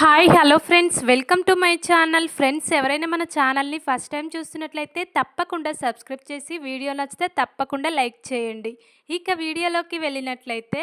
Hi hello friends. Welcome to my channel. Friends ఎవరైనా మన ఛానల్ని ఫస్ట్ టైం చూస్తున్నట్లయితే తప్పకుండా సబ్స్క్రైబ్ చేసి వీడియో నచ్చితే తప్పకుండా లైక్ చేయండి. ఇక వీడియోలోకి వెళ్ళినట్లయితే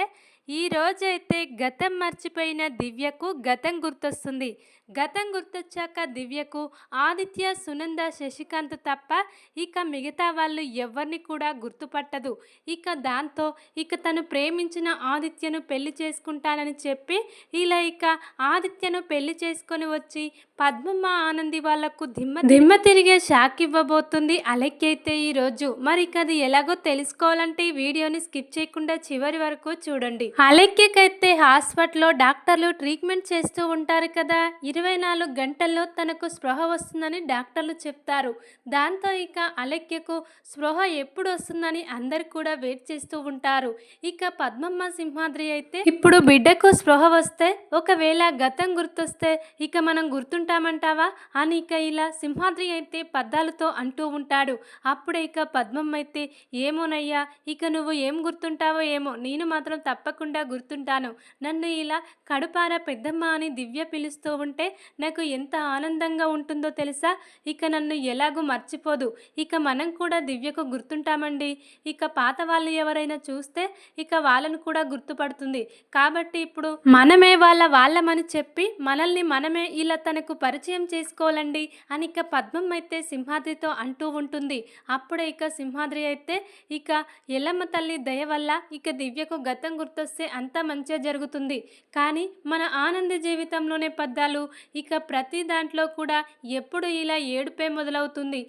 ఈ రోజైతే గతం మర్చిపోయిన దివ్యకు గతం గుర్తొస్తుంది. గతం గుర్తొచ్చాక దివ్యకు ఆదిత్య సునంద శశికాంత్ తప్ప ఇక మిగతా వాళ్ళు ఎవరిని కూడా గుర్తుపట్టదు. ఇక దాంతో ఇక తను ప్రేమించిన ఆదిత్యను పెళ్ళి చేసుకుంటానని చెప్పి ఇలా ఇక ఆదిత్యను పెళ్ళి చేసుకొని వచ్చి పద్మమ్మ ఆనంది వాళ్ళకు దిమ్మ దిమ్మ తిరిగే షాక్ ఇవ్వబోతుంది అలెక్కైతే ఈరోజు ఈ రోజు? మరి ఇక అది ఎలాగో తెలుసుకోవాలంటే ఈ వీడియోని స్కిప్ చేయకుండా చివరి వరకు చూడండి. అలెక్కికైతే హాస్పిటల్లో డాక్టర్లు ట్రీట్మెంట్ చేస్తూ ఉంటారు కదా? ఇరవై నాలుగు గంటల్లో తనకు స్పృహ వస్తుందని డాక్టర్లు చెప్తారు. దాంతో ఇక అలెక్యకు స్పృహ ఎప్పుడు వస్తుందని అందరు కూడా వెయిట్ చేస్తూ ఉంటారు. ఇక పద్మమ్మ సింహాద్రి అయితే ఇప్పుడు బిడ్డకు స్పృహ వస్తే ఒకవేళ గతం గుర్తొస్తే ఇక మనం గుర్తుంటామంటావా అని ఇక ఇలా సింహాద్రి అయితే పద్దాలతో అంటూ ఉంటాడు. అప్పుడే ఇక పద్మమ్మ అయితే ఏమోనయ్యా ఇక నువ్వు ఏం గుర్తుంటావో ఏమో నేను మాత్రం తప్పకుండా గుర్తుంటాను. నన్ను ఇలా కడుపార పెద్దమ్మ అని దివ్య పిలుస్తూ ఉంటే నాకు ఎంత ఆనందంగా ఉంటుందో తెలుసా? ఇక నన్ను ఎలాగూ మర్చిపోదు. ఇక మనం కూడా దివ్యకు గుర్తుంటామండి. ఇక పాత వాళ్ళు ఎవరైనా చూస్తే ఇక వాళ్ళను కూడా గుర్తుపడుతుంది. కాబట్టి ఇప్పుడు మనమే వాళ్ళ వాళ్ళమని చెప్పి మనల్ని మనమే ఇలా తనకు పరిచయం చేసుకోవాలండి అని ఇక పద్మం అయితే సింహాద్రితో అంటూ ఉంటుంది. అప్పుడే ఇక సింహాద్రి అయితే ఇక ఎల్లమ్మ తల్లి దయ వల్ల ఇక దివ్యకు గతం గుర్తొస్తే అంతా మంచిగా జరుగుతుంది. కానీ మన ఆనంద జీవితంలోనే పద్దాలు ఇక ప్రతి దాంట్లో కూడా ఎప్పుడు ఇలా ఏడుపే మొదలవుతుంది.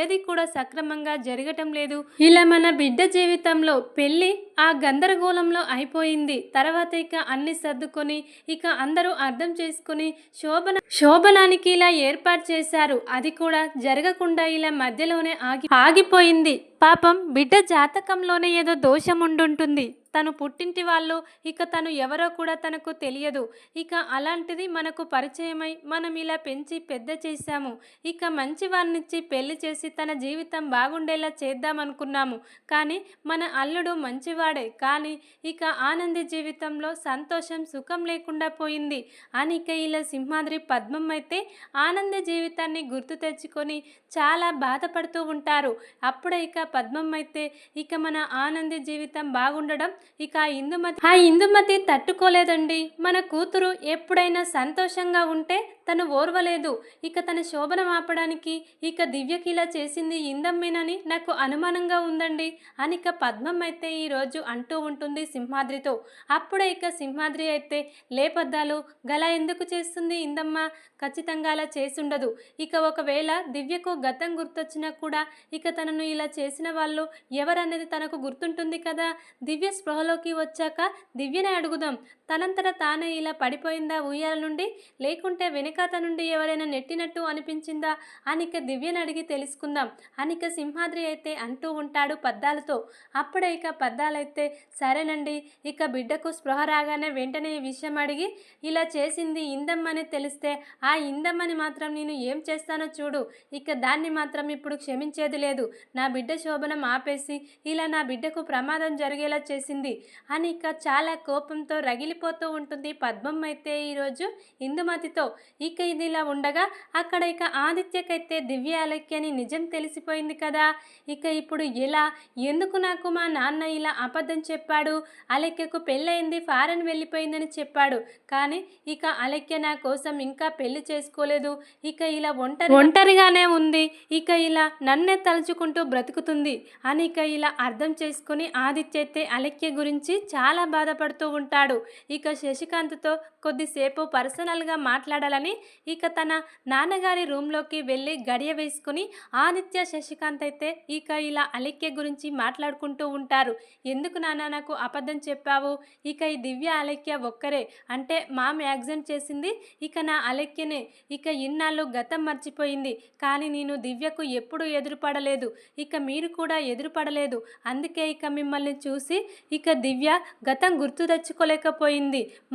ఏది కూడా సక్రమంగా జరగటం లేదు. ఇలా మన బిడ్డ జీవితంలో పెళ్ళి ఆ గందరగోళంలో అయిపోయింది. తర్వాత ఇక అన్ని సర్దుకొని ఇక అందరూ అర్థం చేసుకుని శోభన శోభనానికి ఇలా ఏర్పాటు చేశారు. అది కూడా జరగకుండా ఇలా మధ్యలోనే ఆగి ఆగిపోయింది. పాపం బిడ్డ జాతకంలోనే ఏదో దోషం ఉండుంటుంది. తను పుట్టింటి వాళ్ళు ఇక తను ఎవరో కూడా తనకు తెలియదు. ఇక అలాంటిది మనకు పరిచయమై మనం ఇలా పెంచి పెద్ద చేశాము. ఇక మంచి వారినిచ్చి పెళ్ళి చేసి తన జీవితం బాగుండేలా చేద్దామనుకున్నాము కానీ మన అల్లుడు మంచివాడే. కానీ ఇక ఆనంది జీవితంలో సంతోషం సుఖం లేకుండా పోయింది. అని ఇక ఇలా సింహాద్రి పద్మం అయితే ఆనంద జీవితాన్ని గుర్తు తెచ్చుకొని చాలా బాధపడుతూ ఉంటారు. అప్పుడే ఇక పద్మం అయితే ఇక మన ఆనంది జీవితం బాగుండడం ఇక ఇందుమతి ఆ ఇందుమతి తట్టుకోలేదండి. మన కూతురు ఎప్పుడైనా సంతోషంగా ఉంటే తను ఓర్వలేదు. ఇక తన శోభనం ఆపడానికి ఇక దివ్యకి ఇలా చేసింది ఇందమ్మేనని నాకు అనుమానంగా ఉందండి. అని ఇక పద్మం అయితే ఈరోజు అంటూ ఉంటుంది సింహాద్రితో. అప్పుడే ఇక సింహాద్రి అయితే లేపద్దాలు గల ఎందుకు చేస్తుంది ఇందమ్మ? ఖచ్చితంగా అలా చేసుండదు. ఇక ఒకవేళ దివ్యకు గతం గుర్తొచ్చినా కూడా ఇక తనను ఇలా చేసిన వాళ్ళు ఎవరనేది తనకు గుర్తుంటుంది కదా? దివ్య స్పృహలోకి వచ్చాక దివ్యని అడుగుదాం. తనంతట తానే ఇలా పడిపోయిందా ఉయ్యాల నుండి? లేకుంటే వెనకాత నుండి ఎవరైనా నెట్టినట్టు అనిపించిందా? అనిక దివ్యను అడిగి తెలుసుకుందాం. అనిక సింహాద్రి అయితే అంటూ ఉంటాడు పద్దాలతో. అప్పుడే ఇక పద్దాలైతే సరేనండి ఇక బిడ్డకు స్పృహ రాగానే వెంటనే ఈ విషయం అడిగి ఇలా చేసింది ఇందమ్మని తెలిస్తే ఆ ఇందమ్మని మాత్రం నేను ఏం చేస్తానో చూడు. ఇక దాన్ని మాత్రం ఇప్పుడు క్షమించేది లేదు. నా బిడ్డ శోభనం ఆపేసి ఇలా నా బిడ్డకు ప్రమాదం జరిగేలా చేసింది. అని ఇక చాలా కోపంతో రగిలి రగిలిపోతూ ఉంటుంది. పద్మం అయితే ఈరోజు ఇందుమతితో. ఇక ఇది ఇలా ఉండగా అక్కడ ఇక ఆదిత్యకైతే దివ్య అలక్య అని నిజం తెలిసిపోయింది కదా. ఇక ఇప్పుడు ఎలా? ఎందుకు నాకు మా నాన్న ఇలా అబద్ధం చెప్పాడు? అలక్యకు పెళ్ళయింది ఫారెన్ వెళ్ళిపోయిందని చెప్పాడు. కానీ ఇక అలక్య నా కోసం ఇంకా పెళ్ళి చేసుకోలేదు. ఇక ఇలా ఒంటరి ఒంటరిగానే ఉంది. ఇక ఇలా నన్నే తలుచుకుంటూ బ్రతుకుతుంది అని ఇక ఇలా అర్థం చేసుకుని ఆదిత్య అయితే అలక్య గురించి చాలా బాధపడుతూ ఉంటాడు. ఇక శశికాంత్తో కొద్దిసేపు పర్సనల్గా మాట్లాడాలని ఇక తన నాన్నగారి రూమ్లోకి వెళ్ళి గడియ వేసుకుని ఆదిత్య శశికాంత్ అయితే ఇక ఇలా అలిక్య గురించి మాట్లాడుకుంటూ ఉంటారు. ఎందుకు నాన్న నాకు అబద్ధం చెప్పావు? ఇక ఈ దివ్య అలక్య ఒక్కరే. అంటే మామ్ యాక్సిడెంట్ చేసింది. ఇక నా అలక్యనే. ఇక ఇన్నాళ్ళు గతం మర్చిపోయింది. కానీ నేను దివ్యకు ఎప్పుడూ ఎదురుపడలేదు. ఇక మీరు కూడా ఎదురుపడలేదు. అందుకే ఇక మిమ్మల్ని చూసి ఇక ఇక దివ్య గతం గుర్తు తెచ్చుకోలేకపోయింది.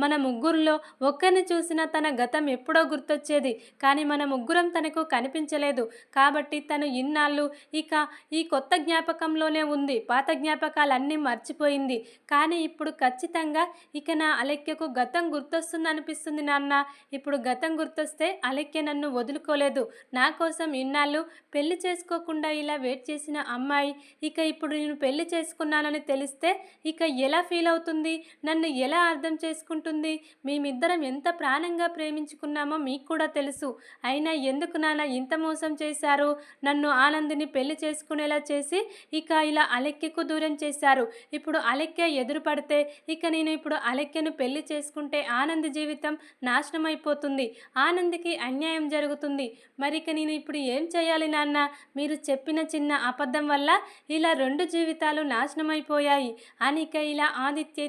మన ముగ్గురులో ఒక్కరిని చూసినా తన గతం ఎప్పుడో గుర్తొచ్చేది. కానీ మన ముగ్గురం తనకు కనిపించలేదు. కాబట్టి తను ఇన్నాళ్ళు ఇక ఈ కొత్త జ్ఞాపకంలోనే ఉంది. పాత జ్ఞాపకాలన్నీ మర్చిపోయింది. కానీ ఇప్పుడు ఖచ్చితంగా ఇక నా అలెక్యకు గతం గుర్తొస్తుంది అనిపిస్తుంది నాన్న. ఇప్పుడు గతం గుర్తొస్తే అలెక్య నన్ను వదులుకోలేదు. నా కోసం ఇన్నాళ్ళు పెళ్ళి చేసుకోకుండా ఇలా వెయిట్ చేసిన అమ్మాయి ఇక ఇప్పుడు నేను పెళ్ళి చేసుకున్నానని తెలిస్తే ఇక ఎలా ఫీల్ అవుతుంది? నన్ను ఎలా అర్థం చేసుకుంటుంది. మేమిద్దరం ఎంత ప్రాణంగా ప్రేమించుకున్నామో మీకు కూడా తెలుసు. అయినా ఎందుకు నాన్న ఇంత మోసం చేశారు? నన్ను ఆనందిని పెళ్ళి చేసుకునేలా చేసి ఇక ఇలా అలెక్యకు దూరం చేశారు. ఇప్పుడు అలెక్య ఎదురు పడితే ఇక నేను ఇప్పుడు అలెక్యను పెళ్ళి చేసుకుంటే ఆనంద్ జీవితం నాశనం అయిపోతుంది ఆనంద్కి అన్యాయం జరుగుతుంది. మరి ఇక నేను ఇప్పుడు ఏం చేయాలి నాన్న? మీరు చెప్పిన చిన్న అబద్ధం వల్ల ఇలా రెండు జీవితాలు నాశనం అయిపోయాయి అని ఇక ఇలా ఆదిత్య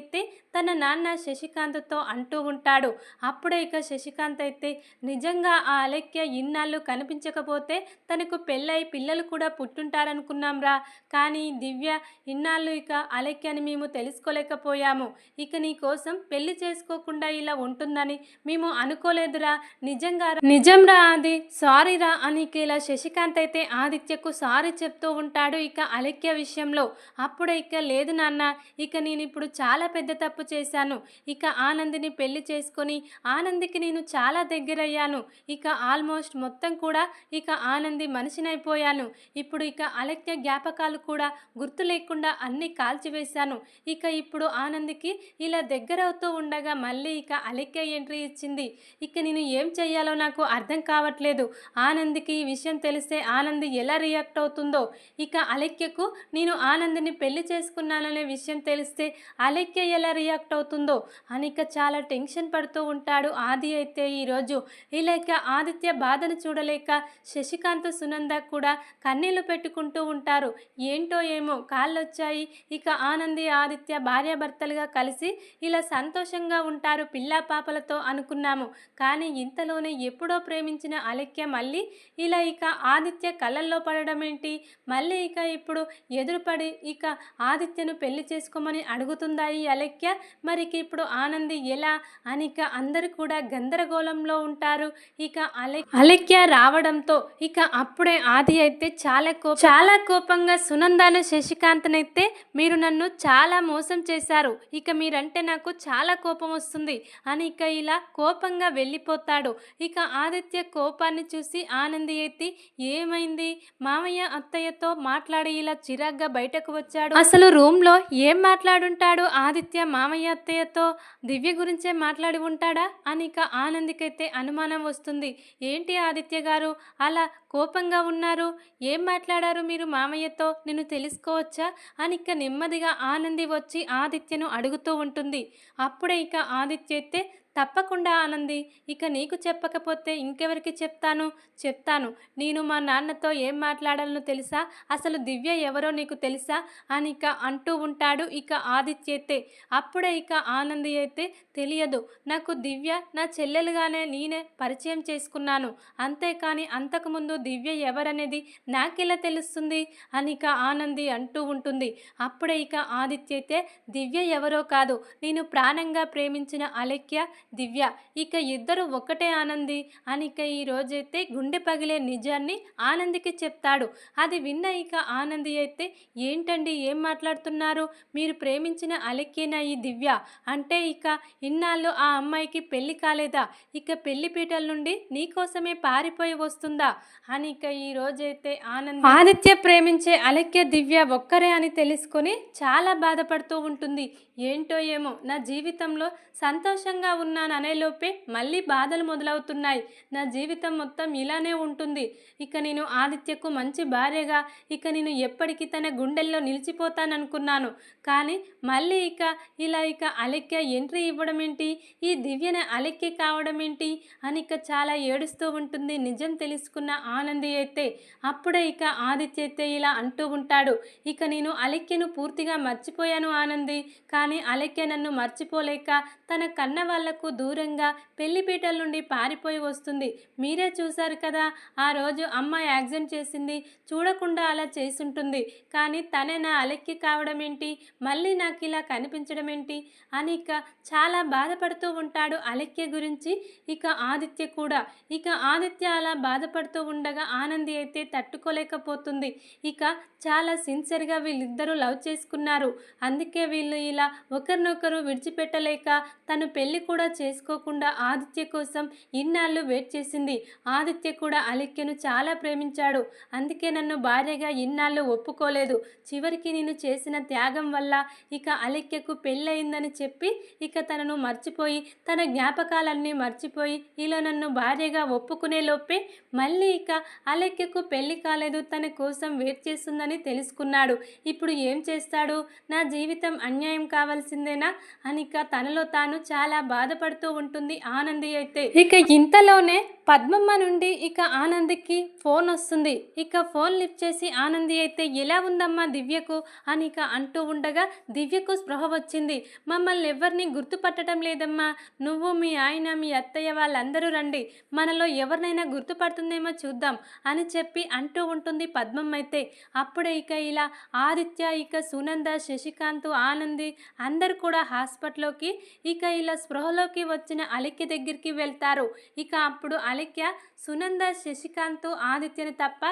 తన నాన్న శశికాంత్తో అంటూ ఉంటాడు. అప్పుడే ఇక శశికాంత్ అయితే నిజంగా ఆ అలెక్య ఇన్నాళ్ళు కనిపించకపోతే తనకు పెళ్ళై పిల్లలు కూడా పుట్టుంటారనుకున్నాంరా. కానీ దివ్య ఇన్నాళ్ళు ఇక అలెక్యని మేము తెలుసుకోలేకపోయాము. ఇక నీ కోసం పెళ్ళి చేసుకోకుండా ఇలా ఉంటుందని మేము అనుకోలేదురా. నిజంగా నిజంరా అది సారీ రా అని ఇలా శశికాంత్ అయితే ఆదిత్యకు సారీ చెప్తూ ఉంటాడు ఇక అలెక్య విషయంలో. అప్పుడే ఇక లేదు నాన్న ఇక నేను ఇప్పుడు చాలా పెద్ద తప్పు చేశాను. ఇక ఆనందిని పెళ్ళి చేసుకొని ఆనందికి నేను చాలా దగ్గరయ్యాను. ఇక ఆల్మోస్ట్ మొత్తం కూడా ఇక ఆనంది మనిషినైపోయాను. ఇప్పుడు ఇక అలక్య జ్ఞాపకాలు కూడా గుర్తు లేకుండా అన్నీ కాల్చివేశాను. ఇక ఇప్పుడు ఆనందికి ఇలా దగ్గరవుతూ ఉండగా మళ్ళీ ఇక అలక్య ఎంట్రీ ఇచ్చింది. ఇక నేను ఏం చెయ్యాలో నాకు అర్థం కావట్లేదు. ఆనందికి ఈ విషయం తెలిస్తే ఆనంది ఎలా రియాక్ట్ అవుతుందో. ఇక అలక్యకు నేను ఆనందిని పెళ్ళి చేసుకున్నాననే విషయం తెలిస్తే అలక్య ఎలా రియాక్ట్ అవుతుందో అని ఇక చాలా టెన్షన్ పడుతూ ఉంటాడు ఆది అయితే ఈరోజు ఇలా ఇక ఆదిత్య బాధను చూడలేక శశికాంత్ సునంద కూడా కన్నీళ్ళు పెట్టుకుంటూ ఉంటారు. ఏంటో ఏమో కాళ్ళు వచ్చాయి ఇక ఆనంది ఆదిత్య భార్యాభర్తలుగా కలిసి ఇలా సంతోషంగా ఉంటారు పిల్లా పాపలతో అనుకున్నాము. కానీ ఇంతలోనే ఎప్పుడో ప్రేమించిన అలెక్య మళ్ళీ ఇలా ఇక ఆదిత్య కళ్ళల్లో పడడం ఏంటి మళ్ళీ ఇక ఇప్పుడు ఎదురుపడి ఇక ఆదిత్యను పెళ్ళి చేసుకోమని అడుగుతుందా ఈ అలెక్య మరి ఇప్పుడు ఆనంది ఎలా? అని ఇక అందరూ కూడా గందరగోళంలో ఉంటారు. ఇక అలె అలెక్య రావడంతో ఇక అప్పుడే ఆది అయితే చాలా కో చాలా కోపంగా సునందాను శశికాంత్నైతే మీరు నన్ను చాలా మోసం చేశారు. ఇక మీరంటే నాకు చాలా కోపం వస్తుంది. అని ఇక ఇలా కోపంగా వెళ్ళిపోతాడు. ఇక ఆదిత్య కోపాన్ని చూసి ఆనంది ఎత్తి ఏమైంది? మామయ్య అత్తయ్యతో మాట్లాడి ఇలా చిరాగ్గా బయటకు వచ్చాడు. అసలు రూమ్లో ఏం మాట్లాడుంటాడు ఆదిత్య మామ మామయ్య అత్తయ్యతో దివ్య గురించే మాట్లాడి ఉంటాడా? అని ఇక ఆనందికైతే అనుమానం వస్తుంది. ఏంటి ఆదిత్య గారు? అలా కోపంగా ఉన్నారు? ఏం మాట్లాడారు మీరు మామయ్యతో? నేను తెలుసుకోవచ్చా? అని ఇక నెమ్మదిగా ఆనంది వచ్చి ఆదిత్యను అడుగుతూ ఉంటుంది. అప్పుడే ఇక ఆదిత్య అయితే తప్పకుండా ఆనంది ఇక నీకు చెప్పకపోతే ఇంకెవరికి చెప్తాను? చెప్తాను. నేను మా నాన్నతో ఏం మాట్లాడాలనో తెలుసా? అసలు దివ్య ఎవరో నీకు తెలుసా? అని ఇక అంటూ ఉంటాడు ఇక ఆదిత్య అయితే. అప్పుడే ఇక ఆనంది అయితే తెలియదు. నాకు దివ్య నా చెల్లెలుగానే నేనే పరిచయం చేసుకున్నాను. అంతేకాని అంతకుముందు దివ్య ఎవరనేది నాకెలా తెలుస్తుంది? అని ఇక ఆనంది అంటూ ఉంటుంది. అప్పుడే ఇక ఆదిత్య అయితే దివ్య ఎవరో కాదు. నేను ప్రాణంగా ప్రేమించిన అలెక్య దివ్య. ఇక ఇద్దరు ఒకటే ఆనంది. అనిక ఈ రోజైతే గుండె పగిలే నిజాన్ని ఆనందికి చెప్తాడు. అది విన్న ఇక ఆనంది అయితే ఏంటండి? ఏం మాట్లాడుతున్నారు? మీరు ప్రేమించిన అలెక్కేనా ఈ దివ్య? అంటే ఇక ఇన్నాళ్ళు ఆ అమ్మాయికి పెళ్ళి కాలేదా? ఇక పెళ్ళి పీటల నుండి నీకోసమే పారిపోయి వస్తుందా? అని ఇక ఈ రోజైతే ఆనంద్ ఆదిత్య ప్రేమించే అలెక్య దివ్య ఒక్కరే అని తెలుసుకొని చాలా బాధపడుతూ ఉంటుంది. ఏంటో ఏమో నా జీవితంలో సంతోషంగా ఉన్నాను అనేలోపే మళ్ళీ బాధలు మొదలవుతున్నాయి. నా జీవితం మొత్తం ఇలానే ఉంటుంది. ఇక నేను ఆదిత్యకు మంచి భార్యగా ఇక నేను ఎప్పటికీ తన గుండెల్లో నిలిచిపోతాననుకున్నాను. కానీ మళ్ళీ ఇక ఇలా ఇక అలెక్య ఎంట్రీ ఇవ్వడం ఏంటి? ఈ దివ్యన అలెక్య కావడం ఏంటి? అని ఇక చాలా ఏడుస్తూ ఉంటుంది. నిజం తెలుసుకున్న ఆనంది అయితే అప్పుడే ఇక ఆదిత్య అయితే ఇలా అంటూ ఉంటాడు ఇక నేను అలెక్యను పూర్తిగా మర్చిపోయాను ఆనంది కానీ అలెక్య నన్ను మర్చిపోలేక తన కన్న వాళ్ళకు దూరంగా పెళ్ళిపీటల నుండి పారిపోయి వస్తుంది. మీరే చూశారు కదా ఆ రోజు అమ్మ యాక్సిడెంట్ చేసింది చూడకుండా అలా చేసుంటుంది. కానీ తనే నా అలెక్కి కావడం ఏంటి? మళ్ళీ నాకు ఇలా కనిపించడం ఏంటి? అని ఇక చాలా బాధపడుతూ ఉంటాడు అలెక్య గురించి ఇక ఆదిత్య కూడా. ఇక ఆదిత్య అలా బాధపడుతూ ఉండగా ఆనంది అయితే తట్టుకోలేకపోతుంది. ఇక చాలా సిన్సియర్గా వీళ్ళిద్దరూ లవ్ చేసుకున్నారు. అందుకే వీళ్ళు ఇలా ఒకరినొకరు విడిచిపెట్టలేక తను పెళ్ళి కూడా చేసుకోకుండా ఆదిత్య కోసం ఇన్నాళ్ళు వెయిట్ చేసింది. ఆదిత్య కూడా అలిక్యను చాలా ప్రేమించాడు. అందుకే నన్ను భార్యగా ఇన్నాళ్ళు ఒప్పుకోలేదు. చివరికి నేను చేసిన త్యాగం వల్ల ఇక అలిక్యకు పెళ్ళయిందని చెప్పి ఇక తనను మర్చిపోయి తన జ్ఞాపకాలన్నీ మర్చిపోయి ఇలా నన్ను భార్యగా ఒప్పుకునే లోపే మళ్ళీ ఇక అలెక్కకు పెళ్ళి కాలేదు. తన కోసం వెయిట్ చేస్తుందని తెలుసుకున్నాడు. ఇప్పుడు ఏం చేస్తాడు? నా జీవితం అన్యాయం కావాల్సిందేనా? అనిక తనలో తాను చాలా బాధపడుతూ ఉంటుంది ఆనంది అయితే. ఇక ఇంతలోనే పద్మమ్మ నుండి ఇక ఆనందికి ఫోన్ వస్తుంది. ఇక ఫోన్ లిఫ్ట్ చేసి ఆనంది అయితే ఎలా ఉందమ్మా దివ్యకు? అని ఇక అంటూ ఉండగా దివ్యకు స్పృహ వచ్చింది. మమ్మల్ని ఎవరిని గుర్తుపట్టడం లేదమ్మా. నువ్వు మీ ఆయన మీ అత్తయ్య వాళ్ళందరూ రండి. మనలో ఎవరినైనా గుర్తుపడుతుందేమో చూద్దాం. అని చెప్పి అంటూ ఉంటుంది పద్మం అయితే. అప్పుడే ఇక ఇలా ఆదిత్య ఇక సునంద శశికాంత్ ఆనంది అందరు కూడా హాస్పిటల్లోకి ఇక ఇలా స్పృహలోకి వచ్చిన అలిక్య దగ్గరికి వెళ్తారు. ఇక అప్పుడు అలిక్య సునంద శశికాంత్ ఆదిత్యని తప్ప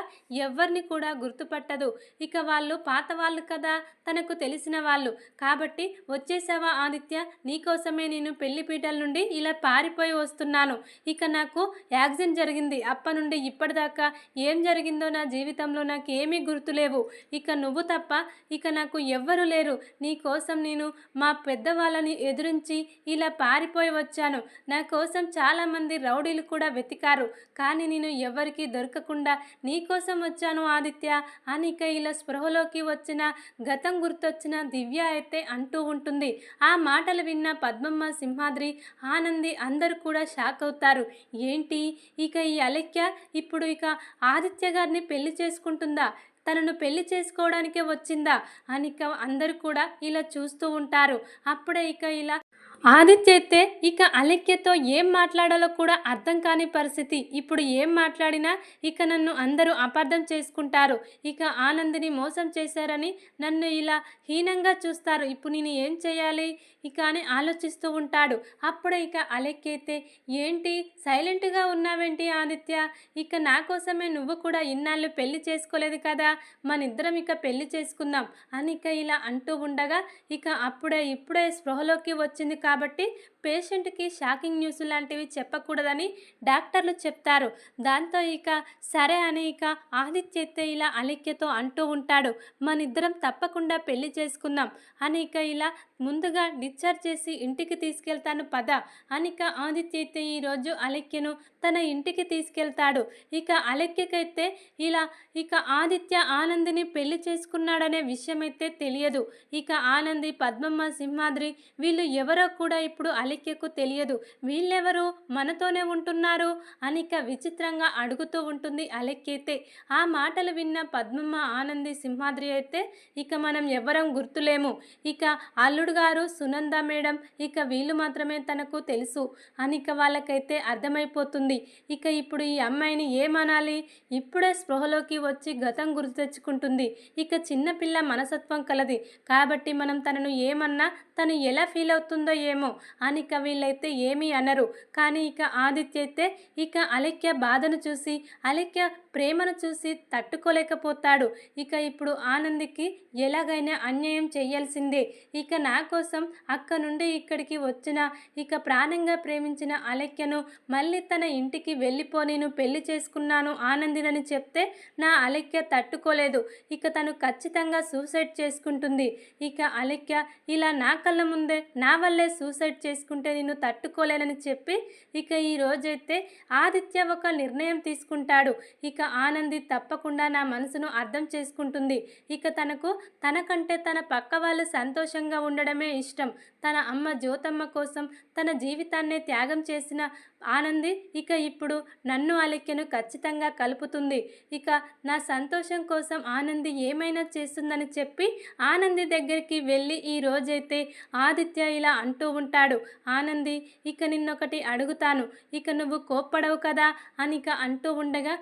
ఎవరిని కూడా గుర్తుపట్టదు. ఇక వాళ్ళు పాత వాళ్ళు కదా తనకు తెలిసిన వాళ్ళు. కాబట్టి వచ్చేసావా ఆదిత్య? నీకోసమే నేను పెళ్ళిపీటల నుండి ఇలా పారిపోయి వస్తున్నాను. ఇక నాకు యాక్సిడెంట్ జరిగింది. అప్ప నుండి ఇప్పటిదాకా ఏం జరిగిందో నా జీవితంలో నాకు ఏమీ గుర్తులేవు. ఇక నువ్వు తప్ప ఇక నాకు ఎవ్వరు లేరు. నీ కోసం నేను మా పెద్దవాళ్ళని ఎదురించి ఇలా పారిపోయి వచ్చాను. నా కోసం చాలామంది రౌడీలు కూడా వెతికారు. కానీ నేను ఎవరికీ దొరకకుండా నీ కోసం వచ్చాను ఆదిత్య. అని ఇక ఇలా స్పృహలోకి వచ్చిన గతం గుర్తొచ్చిన దివ్య అయితే అంటూ ఉంటుంది. ఆ మాటలు విన్న పద్మమ్మ సింహాద్రి ఆనంది అందరూ కూడా షాక్ అవుతారు. ఏంటి? ఇక ఈ అలెక్య ఇప్పుడు ఇక ఆదిత్య గారిని పెళ్ళి చేసుకుంటుందా? తనను పెళ్ళి చేసుకోవడానికే వచ్చిందా? అని ఇక అందరూ కూడా ఇలా చూస్తూ ఉంటారు. అప్పుడే ఇక ఇలా ఆదిత్య అయితే ఇక అలెక్యతో ఏం మాట్లాడాలో కూడా అర్థం కాని పరిస్థితి. ఇప్పుడు ఏం మాట్లాడినా ఇక నన్ను అందరూ అపార్థం చేసుకుంటారు. ఇక ఆనందిని మోసం చేశారని నన్ను ఇలా హీనంగా చూస్తారు. ఇప్పుడు నేను ఏం చేయాలి? ఇక అని ఆలోచిస్తూ ఉంటాడు. అప్పుడు ఇక అలెక్య అయితే ఏంటి? సైలెంట్గా ఉన్నావేంటి ఆదిత్య? ఇక నా కోసమే నువ్వు కూడా ఇన్నాళ్ళు పెళ్ళి చేసుకోలేదు కదా? మన ఇద్దరం ఇక పెళ్ళి చేసుకుందాం అని ఇక ఇలా అంటూ ఉండగా ఇక అప్పుడే ఇప్పుడే స్పృహలోకి వచ్చింది కాబట్టి పేషెంట్కి షాకింగ్ న్యూస్ లాంటివి చెప్పకూడదని డాక్టర్లు చెప్తారు. దాంతో ఇక సరే అని ఇక ఆదిత్య ఇలా అలిక్యతో అంటూ ఉంటాడు. మన ఇద్దరం తప్పకుండా పెళ్ళి చేసుకుందాం. అని ఇక ఇలా ముందుగా డిశ్చార్జ్ చేసి ఇంటికి తీసుకెళ్తాను పద. అనిక ఆదిత్య అయితే ఈరోజు అలెక్యను తన ఇంటికి తీసుకెళ్తాడు. ఇక అలెక్యకైతే ఇలా ఇక ఆదిత్య ఆనందిని పెళ్ళి చేసుకున్నాడనే విషయం అయితే తెలియదు. ఇక ఆనంది పద్మమ్మ సింహాద్రి వీళ్ళు ఎవరో కూడా ఇప్పుడు అలిక్యకు తెలియదు. వీళ్ళెవరు? మనతోనే ఉంటున్నారు? అనిక విచిత్రంగా అడుగుతూ ఉంటుంది అలెక్కైతే. ఆ మాటలు విన్న పద్మమ్మ ఆనంది సింహాద్రి అయితే ఇక మనం ఎవరం గుర్తులేము. ఇక అల్లుడు గారు సునంద మేడం ఇక వీళ్ళు మాత్రమే తనకు తెలుసు అని ఇక వాళ్ళకైతే అర్థమైపోతుంది. ఇక ఇప్పుడు ఈ అమ్మాయిని ఏమనాలి? ఇప్పుడే స్పృహలోకి వచ్చి గతం గుర్తు తెచ్చుకుంటుంది. ఇక చిన్నపిల్ల మనసత్వం కలది. కాబట్టి మనం తనను ఏమన్నా తను ఎలా ఫీల్ అవుతుందో ఏమో అని ఇక వీళ్ళైతే ఏమీ అనరు. కానీ ఇక ఆదిత్య అయితే ఇక అలెక్య బాధను చూసి అలెక్య ప్రేమను చూసి తట్టుకోలేకపోతాడు. ఇక ఇప్పుడు ఆనందికి ఎలాగైనా అన్యాయం చేయాల్సిందే. ఇక నా కోసం అక్క నుండి ఇక్కడికి వచ్చిన ఇక ప్రాణంగా ప్రేమించిన అలెక్యను మళ్ళీ తన ఇంటికి వెళ్ళిపో నేను పెళ్ళి చేసుకున్నాను ఆనందినని చెప్తే నా అలెక్య తట్టుకోలేదు. ఇక తను ఖచ్చితంగా సూసైడ్ చేసుకుంటుంది. ఇక అలెక్య ఇలా నా కళ్ళ ముందే నా వల్లే సూసైడ్ చేసుకుంటే నేను తట్టుకోలేనని చెప్పి ఇక ఈ రోజైతే ఆదిత్య ఒక నిర్ణయం తీసుకుంటాడు. ఇక ఆనంది తప్పకుండా నా మనసును అర్థం చేసుకుంటుంది. ఇక తనకు తనకంటే తన పక్క వాళ్ళు సంతోషంగా ఉండడమే ఇష్టం. తన అమ్మ జ్యోతమ్మ కోసం తన జీవితాన్నే త్యాగం చేసిన ఆనంది ఇక ఇప్పుడు నన్ను అలెక్కెను ఖచ్చితంగా కలుపుతుంది. ఇక నా సంతోషం కోసం ఆనంది ఏమైనా చేస్తుందని చెప్పి ఆనంది దగ్గరికి వెళ్ళి ఈ రోజైతే ఆదిత్య ఇలా అంటూ ఉంటాడు. ఆనంది ఇక నిన్నొకటి అడుగుతాను. ఇక నువ్వు కోప్పడవు కదా అని ఇక అంటూ ఉండగా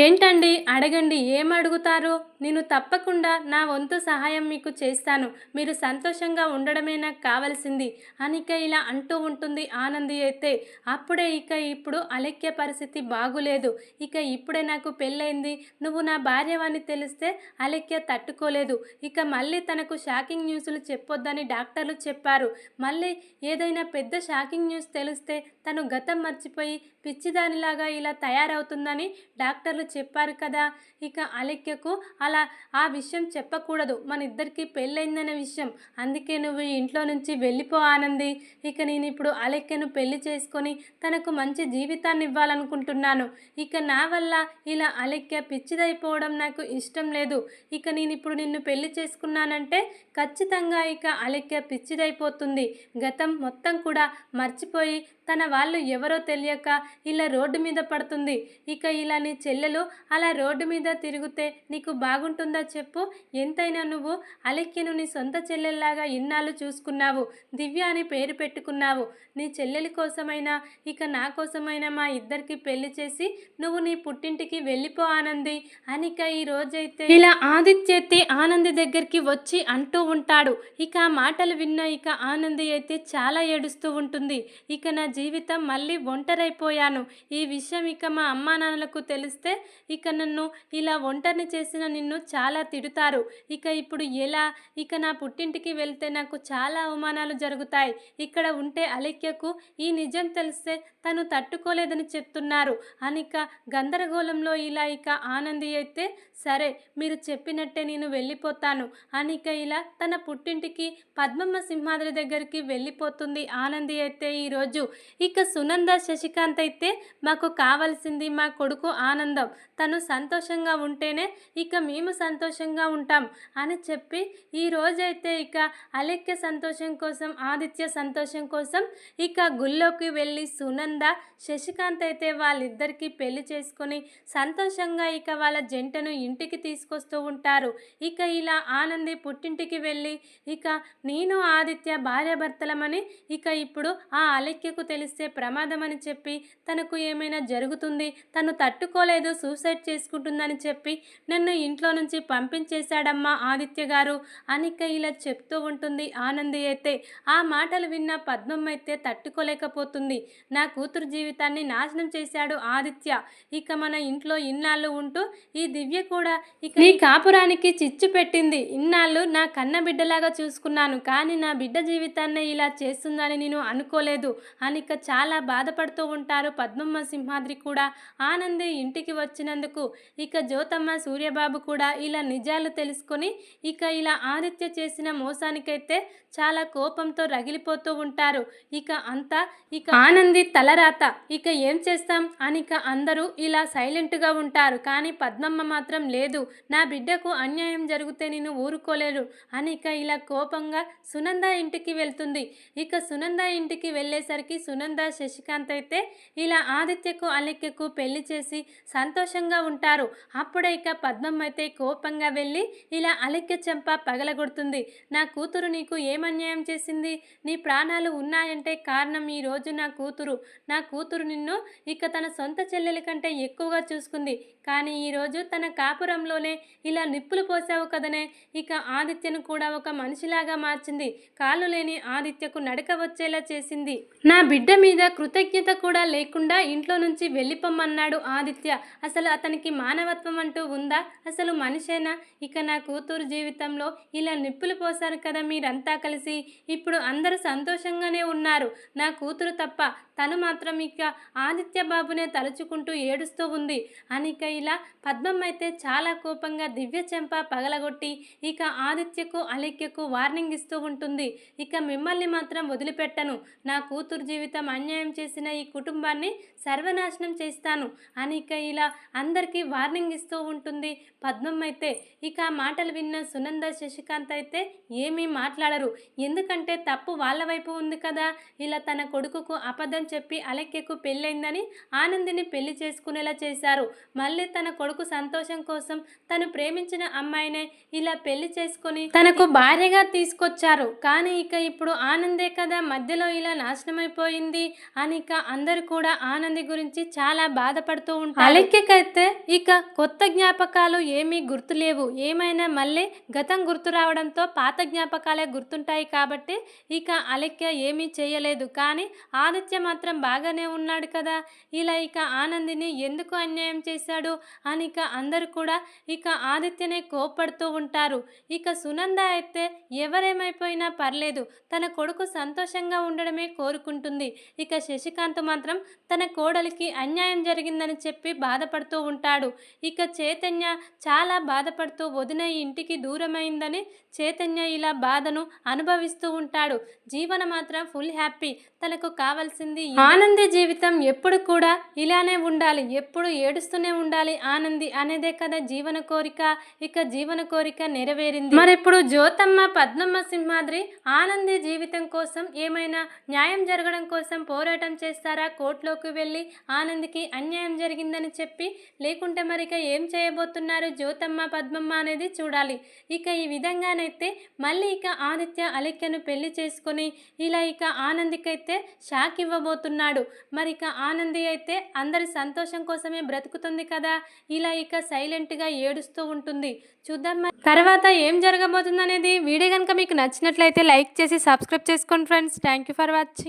ఏంటండి? అడగండి. ఏం అడుగుతారు? నేను తప్పకుండా నా వంతు సహాయం మీకు చేస్తాను. మీరు సంతోషంగా ఉండడమే నాకు కావలసింది అనిక ఇలా అంటూ ఉంటుంది ఆనంది అయితే. అప్పుడే ఇక ఇక ఇప్పుడు అలెక్య పరిస్థితి బాగులేదు. ఇక ఇప్పుడే నాకు పెళ్ళైంది నువ్వు నా భార్యవని తెలిస్తే అలెక్య తట్టుకోలేదు. ఇక మళ్ళీ తనకు షాకింగ్ న్యూస్లు చెప్పొద్దని డాక్టర్లు చెప్పారు. మళ్ళీ ఏదైనా పెద్ద షాకింగ్ న్యూస్ తెలిస్తే తను గతం మర్చిపోయి పిచ్చిదానిలాగా ఇలా తయారవుతుందని డాక్టర్లు చెప్పారు కదా. ఇక అలెక్యకు అలా ఆ విషయం చెప్పకూడదు. మన ఇద్దరికి పెళ్ళైందనే విషయం. అందుకే నువ్వు ఇంట్లో నుంచి వెళ్ళిపో ఆనంది. ఇక నేను ఇప్పుడు అలెక్యను పెళ్ళి చేసుకొని తనకు మంచి జీవితాన్ని ఇవ్వాలనుకుంటున్నాను ఇక నా వల్ల ఇలా అలెక్య పిచ్చిదైపోవడం నాకు ఇష్టం లేదు. ఇక నేను ఇప్పుడు నిన్ను పెళ్ళి చేసుకున్నానంటే ఖచ్చితంగా ఇక అలెక్య పిచ్చిదైపోతుంది. గతం మొత్తం కూడా మర్చిపోయి తన వాళ్ళు ఎవరో తెలియక ఇలా రోడ్డు మీద పడుతుంది. ఇక ఇలా నీ చెల్లెలు అలా రోడ్డు మీద తిరిగితే నీకు బాగుంటుందా చెప్పు? ఎంతైనా నువ్వు అలెక్యను నీ సొంత చెల్లెల్లాగా ఇన్నాళ్ళు చూసుకున్నావు. దివ్య అని పేరు పెట్టుకున్నావు. నీ చెల్లెలి కోసమైనా ఇక నా నా కోసమైనా మా ఇద్దరికి పెళ్ళి చేసి నువ్వు నీ పుట్టింటికి వెళ్ళిపో ఆనంది. అనిక ఈ రోజైతే ఇలా ఆదిత్యతి ఆనంది దగ్గరికి వచ్చి అంటూ ఉంటాడు. ఇక ఆ మాటలు విన్న ఇక ఆనంది అయితే చాలా ఏడుస్తూ ఉంటుంది. ఇక నా జీవితం మళ్ళీ ఒంటరైపోయాను. ఈ విషయం ఇక మా అమ్మా నాన్నలకు తెలిస్తే ఇక నన్ను ఇలా ఒంటరిని చేసిన నిన్ను చాలా తిడుతారు. ఇక ఇప్పుడు ఎలా? ఇక నా పుట్టింటికి వెళ్తే నాకు చాలా అవమానాలు జరుగుతాయి. ఇక్కడ ఉంటే అలెక్యకు ఈ నిజం తెలిస్తే తను తను తట్టుకోలేదని చెప్తున్నారు. అనిక గందరగోళంలో ఇలా ఇక ఆనంది అయితే సరే మీరు చెప్పినట్టే నేను వెళ్ళిపోతాను. అనిక ఇలా తన పుట్టింటికి పద్మమ్మ సింహాద్రి దగ్గరికి వెళ్ళిపోతుంది ఆనంది అయితే ఈరోజు ఇక సునంద శశికాంత్ అయితే మాకు కావాల్సింది మా కొడుకు ఆనందం. తను సంతోషంగా ఉంటేనే ఇక మేము సంతోషంగా ఉంటాం అని చెప్పి ఈ రోజైతే ఇక అలెక్య సంతోషం కోసం ఆదిత్య సంతోషం కోసం ఇక గుళ్ళోకి వెళ్ళి సునంద శశికాంత్ అయితే వాళ్ళిద్దరికీ పెళ్ళి చేసుకొని సంతోషంగా ఇక వాళ్ళ జంటను ఇంటికి తీసుకొస్తూ ఉంటారు. ఇక ఇలా ఆనంది పుట్టింటికి వెళ్ళి ఇక నేను ఆదిత్య భార్యాభర్తలమని ఇక ఇప్పుడు ఆ అలెక్యకు తెలిస్తే ప్రమాదం అని చెప్పి తనకు ఏమైనా జరుగుతుంది తను తట్టుకోలేదు సూసైడ్ చేసుకుంటుందని చెప్పి నన్ను ఇంట్లో నుంచి పంపించేశాడమ్మా ఆదిత్య గారు అనిక ఇలా చెప్తూ ఉంటుంది ఆనంది అయితే. ఆ మాటలు విన్న పద్మం అయితే తట్టుకోలేకపోతుంది. నా కూతురు జీవితాన్ని నాశనం చేశాడు ఆదిత్య. ఇక మన ఇంట్లో ఇన్నాళ్ళు ఉంటూ ఈ దివ్య కూడా ఇక నీ కాపురానికి చిచ్చు పెట్టింది. ఇన్నాళ్ళు నా కన్న బిడ్డలాగా చూసుకున్నాను. కానీ నా బిడ్డ జీవితాన్ని ఇలా చేస్తుందని నేను అనుకోలేదు. అనిక చాలా బాధపడుతూ ఉంటారు పద్మమ్మ సింహాద్రి కూడా. ఆనంది ఇంటికి వచ్చినందుకు ఇక జ్యోతమ్మ సూర్యబాబు కూడా ఇలా నిజాలు తెలుసుకొని ఇక ఇలా ఆదిత్య చేసిన మోసానికైతే చాలా కోపంతో రగిలిపోతూ ఉంటారు. ఇక అంతా ఇక ఆనంది తలరాత ఇక ఏం చేస్తాం? అనిక అందరూ ఇలా సైలెంట్గా ఉంటారు కానీ పద్మమ్మ మాత్రం లేదు. నా బిడ్డకు అన్యాయం జరిగితే నేను ఊరుకోలేను అనిక ఇలా కోపంగా సునంద ఇంటికి వెళ్తుంది. ఇక సునంద ఇంటికి వెళ్ళేసరికి సునంద శశికాంత్ అయితే ఇలా ఆదిత్యకు అలిక్యకు పెళ్ళి చేసి సంతోషంగా ఉంటారు. అప్పుడే ఇక పద్మమ్మ అయితే కోపంగా వెళ్ళి ఇలా అలెక్య చెంప పగలగొడుతుంది. నా కూతురు నీకు ఏమన్యాయం చేసింది? నీ ప్రాణాలు ఉన్నాయంటే కారణం ఈ రోజు నా కూతురు. నా కూతురు నిన్ను ఇక తన సొంత చెల్లెల కంటే ఎక్కువగా చూసుకుంది. కానీ ఈరోజు తన కాపురంలోనే ఇలా నిప్పులు పోసావు కదనే. ఇక ఆదిత్యను కూడా ఒక మనిషిలాగా మార్చింది. కాలు లేని ఆదిత్యకు నడక వచ్చేలా చేసింది. నా బిడ్డ మీద కృతజ్ఞత కూడా లేకుండా ఇంట్లో నుంచి వెళ్ళిపోమ్మన్నాడు ఆదిత్య. అసలు అతనికి మానవత్వం అంటూ ఉందా? అసలు మనిషేనా? ఇక నా కూతురు జీవితంలో ఇలా నిప్పులు పోసారు కదా మీరంతా కలిసి. ఇప్పుడు అందరూ సంతోషంగానే ఉన్నారు. నా కూతురు తప్ప తను మాత్రం ఇక ఆదిత్య బాబునే తలుచుకుంటూ ఏడుస్తూ ఉంది. అనిక ఇలా పద్మం అయితే చాలా కోపంగా దివ్య చెంప పగలగొట్టి ఇక ఆదిత్యకు అలిక్యకు వార్నింగ్ ఇస్తూ ఉంటుంది. ఇక మిమ్మల్ని మాత్రం వదిలిపెట్టను. నా కూతురు జీవితం అన్యాయం చేసిన ఈ కుటుంబాన్ని సర్వనాశనం చేస్తాను. అనిక ఇలా అందరికీ వార్నింగ్ ఇస్తూ ఉంటుంది పద్మం అయితే. ఇక మాటలు విన్న సునంద శశికాంత్ అయితే ఏమీ మాట్లాడరు. ఎందుకంటే తప్పు వాళ్ళ వైపు ఉంది కదా. ఇలా తన కొడుకుకు అపదం అని చెప్పి అలక్యకు పెళ్ళైందని ఆనందిని పెళ్ళి చేసుకునేలా చేశారు. మళ్ళీ తన కొడుకు సంతోషం కోసం తను ప్రేమించిన అమ్మాయినే ఇలా పెళ్ళి చేసుకొని తనకు భార్యగా తీసుకొచ్చారు. కానీ ఇక ఇప్పుడు ఆనందే కదా మధ్యలో ఇలా నాశనమైపోయింది అని ఇక అందరు కూడా ఆనంది గురించి చాలా బాధపడుతూ ఉంటారు. అలెక్యకైతే ఇక కొత్త జ్ఞాపకాలు ఏమీ గుర్తులేవు. ఏమైనా మళ్ళీ గతం గుర్తు రావడంతో పాత జ్ఞాపకాలే గుర్తుంటాయి కాబట్టి ఇక అలక్య ఏమీ చేయలేదు. కానీ ఆదిత్య మాత్రం బాగానే ఉన్నాడు కదా? ఇలా ఇక ఆనందిని ఎందుకు అన్యాయం చేశాడు? అని ఇక అందరూ కూడా ఇక ఆదిత్యనే కోప్పడుతూ ఉంటారు. ఇక సునంద అయితే ఎవరేమైపోయినా పర్లేదు తన కొడుకు సంతోషంగా ఉండడమే కోరుకుంటుంది. ఇక శశికాంత్ మాత్రం తన కోడలికి అన్యాయం జరిగిందని చెప్పి బాధపడుతూ ఉంటాడు. ఇక చైతన్య చాలా బాధపడుతూ వదిన ఇంటికి దూరమైందని చైతన్య ఇలా బాధను అనుభవిస్తూ ఉంటాడు. జీవన మాత్రం ఫుల్ హ్యాపీ. తనకు కావాల్సింది ఆనంది జీవితం ఎప్పుడు కూడా ఇలానే ఉండాలి ఎప్పుడు ఏడుస్తూనే ఉండాలి ఆనంది అనేదే కదా జీవన కోరిక. ఇక జీవన కోరిక నెరవేరింది. మరి ఇప్పుడు జ్యోతమ్మ పద్మమ్మ సింహాద్రి ఆనంది జీవితం కోసం ఏమైనా న్యాయం జరగడం కోసం పోరాటం చేస్తారా? కోర్టులోకి వెళ్ళి ఆనందికి అన్యాయం జరిగిందని చెప్పి లేకుంటే మరి ఇక ఏం చేయబోతున్నారు జ్యోతమ్మ పద్మమ్మ అనేది చూడాలి. ఇక ఈ విధంగానైతే మళ్ళీ ఇక ఆదిత్య అలిక్యను పెళ్ళి చేసుకొని ఇలా ఇక ఆనందికైతే షాక్ ఇవ్వబోతున్నాడు. మరి ఇక ఆనంది అయితే అందరి సంతోషం కోసమే బ్రతుకుతుంది కదా? ఇలా ఇక సైలెంట్గా ఏడుస్తూ ఉంటుంది. చూద్దాం తర్వాత ఏం జరగబోతుంది అనేది వీడియో కనుక మీకు నచ్చినట్లయితే లైక్ చేసి సబ్స్క్రైబ్ చేసుకోండి friends. Thank you for watching.